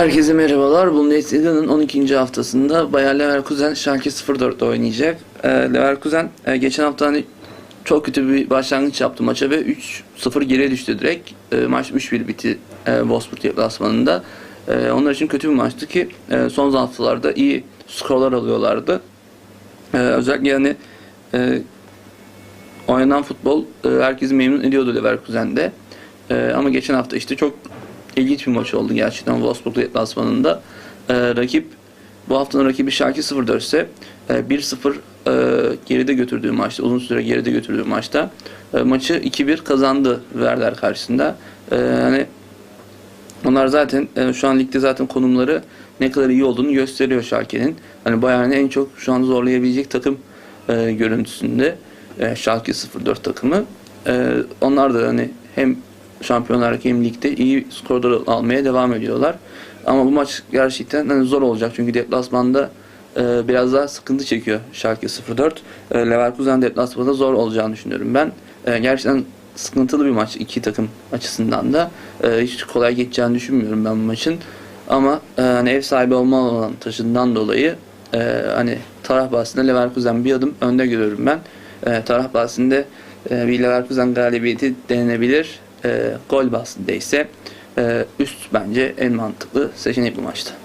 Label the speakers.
Speaker 1: Herkese merhabalar. Bundesliga'nın 12. haftasında Bayer Leverkusen Schalke 04'te oynayacak. Ee, Leverkusen e, geçen hafta hani çok kötü bir başlangıç yaptı maça ve 3-0 geriye düştü direkt. E, maç 3-1 bitti e, Wolfsburg deplasmanında. Onlar için kötü bir maçtı ki son haftalarda iyi skorlar alıyorlardı. Özellikle yani oynanan futbol herkesi memnun ediyordu Leverkusen'de. Ama geçen hafta işte çok ilginç bir maç oldu gerçekten Wolfsburg deplasmanında. E, rakip bu haftanın rakibi Schalke 04 ise e, 1-0 e, geride götürdüğü maçta, uzun süre geride götürdüğü maçta e, maçı 2-1 kazandı Werder karşısında. E, hani onlar zaten e, şu an ligde zaten konumları ne kadar iyi olduğunu gösteriyor Schalke'nin. Hani Bayern'i en çok şu an zorlayabilecek takım e, görüntüsünde e, Schalke 04 takımı. E, onlar da hani hem Şampiyonlar hem ligde iyi skorlar almaya devam ediyorlar. Ama bu maç gerçekten hani zor olacak çünkü deplasmanda e, biraz daha sıkıntı çekiyor Schalke 04. E, Leverkusen deplasmanda zor olacağını düşünüyorum ben. E, gerçekten sıkıntılı bir maç iki takım açısından da. E, hiç kolay geçeceğini düşünmüyorum ben bu maçın. Ama e, hani ev sahibi olma olan taşından dolayı e, hani taraf bahsinde Leverkusen bir adım önde görüyorum ben. E, taraf bahsinde e, bir Leverkusen galibiyeti denenebilir. E, gol bahsinde ise e, üst bence en mantıklı seçenek bu maçta.